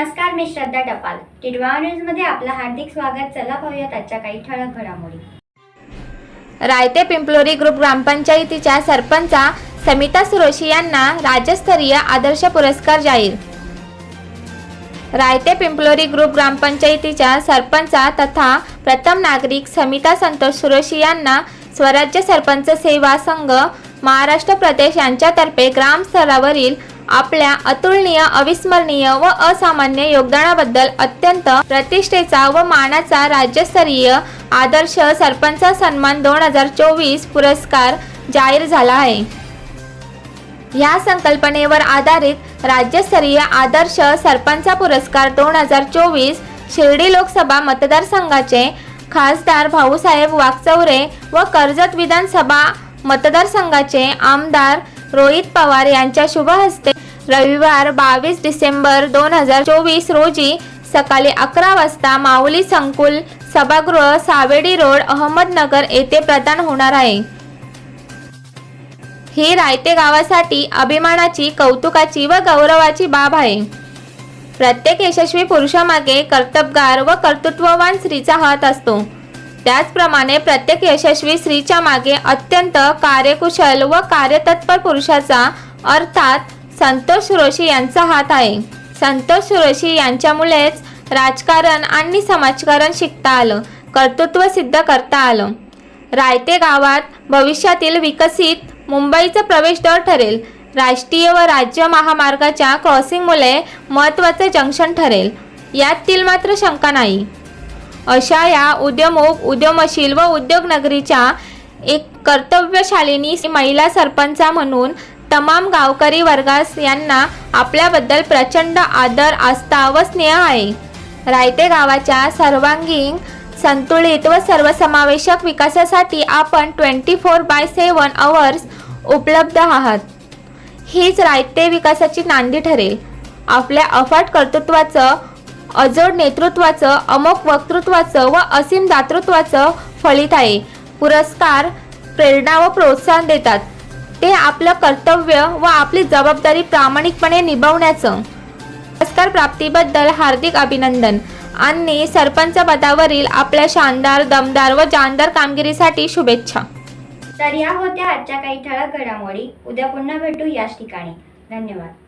नमस्कार मी श्रद्धा टपाल. टिडवा न्यूजमध्ये आपलं हार्दिक स्वागत. चला पाहूयात आजच्या काही ठळक घडामोडी. रायते पिंपलोरी ग्रुप ग्रामपंचायतीच्या सरपंचा समिता सुरोशी यांना राज्यस्तरीय आदर्श पुरस्कार जाहीर. रायते पिंपलोरी ग्रुप ग्रामपंचायतीच्या सरपंचा तथा प्रथम नागरिक समिता संतोष सुरोशी यांना स्वराज्य सरपंच सेवा संघ महाराष्ट्र प्रदेश यांच्यातर्फे ग्रामस्तरावरील आपल्या अतुलनीय अविस्मरणीय व असामान्य योगदानाबद्दल अत्यंत प्रतिष्ठेचा व मानाचा राज्यस्तरीय आदर्श सरपंच सन्मान दोन हजार चोवीस पुरस्कार जाहीर झाला आहे. या संकल्पनेवर आधारित राज्यस्तरीय आदर्श सरपंच पुरस्कार दोन हजार चोवीस शिर्डी लोकसभा मतदारसंघाचे खासदार भाऊसाहेब वागचौरे व कर्जत विधानसभा मतदारसंघाचे आमदार रोहित पवार यांच्या शुभ हस्ते रविवार बावीस डिसेंबर दोन हजार चोवीस रोजी सकाळी अकरा वाजता माऊली संकुल सभागृह सावेडी रोड अहमदनगर येथे प्रदान होणार आहे. ही रायते गावासाठी अभिमानाची कौतुकाची व गौरवाची बाब आहे. प्रत्येक यशस्वी पुरुषामागे कर्तबगार व कर्तृत्ववान स्त्रीचा हात असतो. त्याचप्रमाणे प्रत्येक यशस्वी स्त्रीच्या मागे अत्यंत कार्यकुशल व कार्यतत्पर पुरुषाचा अर्थात संतोष सुरोशी यांचा हात आहे. संतोष सुरोशी यांच्यामुळेच राजकारण आणि समाजकारण शिकता आलं कर्तृत्व सिद्ध करता आलं. रायते गावात भविष्यातील विकसित मुंबईचं प्रवेशद्वार ठरेल. राष्ट्रीय व राज्य महामार्गाच्या क्रॉसिंगमुळे महत्त्वाचे जंक्शन ठरेल. यातील मात्र शंका नाही. अशा या उद्यमोग उद्यमशील व उद्योगनगरीच्या एक कर्तव्यशालिनी महिला सरपंचा म्हणून तमाम गावकरी वर्गास यांना आपल्याबद्दल प्रचंड आदर आस्था व स्नेह आहे. रायते गावाच्या सर्वांगीण संतुलित व सर्वसमावेशक विकासासाठी आपण twenty four by seven hours उपलब्ध आहात. हीच रायते विकासाची नांदी ठरेल. आपल्या अफाट कर्तृत्वाचं अजोड नेतृत्वाचं अमोक वक्तृत्वाचं व असीम दातृत्वाचं फलित आहे. पुरस्कार प्रेरणा व प्रोत्साहन देतात. ते आपलं कर्तव्य व आपली जबाबदारी प्रामाणिकपणे निभावण्याचं. पुरस्कार प्राप्तीबद्दल हार्दिक अभिनंदन. आणि सरपंच पदावरील आपल्या शानदार दमदार व जानदार कामगिरीसाठी शुभेच्छा. तर या होत्या आजच्या काही ठळक घडामोडी. उद्या पुन्हा भेटू याच ठिकाणी. धन्यवाद.